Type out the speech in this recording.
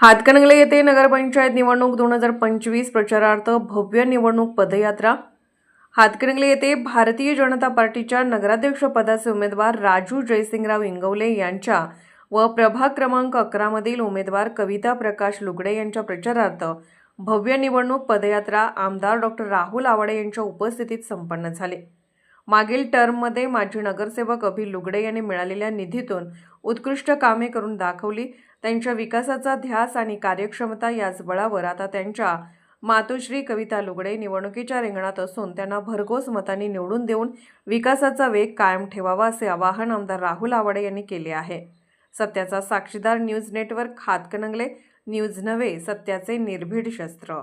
हातकणंगले येथे नगरपंचायत निवडणूक दोन हजार पंचवीस प्रचारार्थ भव्य निवडणूक पदयात्रा. हातकणंगले येथे भारतीय जनता पार्टीच्या नगराध्यक्ष पदाचे उमेदवार राजू जयसिंगराव इंगवले यांच्या व प्रभाग क्रमांक अकरामधील उमेदवार कविता प्रकाश लुगडे यांच्या प्रचारार्थ भव्य निवडणूक पदयात्रा आमदार डॉक्टर राहुल आवाडे यांच्या उपस्थितीत संपन्न झाले. मागील टर्ममध्ये माजी नगरसेवक अभि लुगडे यांनी मिळालेल्या निधीतून उत्कृष्ट कामे करून दाखवली. त्यांच्या विकासाचा ध्यास आणि कार्यक्षमता याच बळावर आता त्यांच्या मातोश्री कविता लुगडे निवडणुकीच्या रिंगणात असून त्यांना भरघोस मतांनी निवडून देऊन विकासाचा वेग कायम ठेवावा असे आवाहन आमदार राहुल आवाडे यांनी केले आहे. सत्याचा साक्षीदार न्यूज नेटवर्क हातकणंगले न्यूज नव्हे सत्याचे निर्भीड शस्त्र.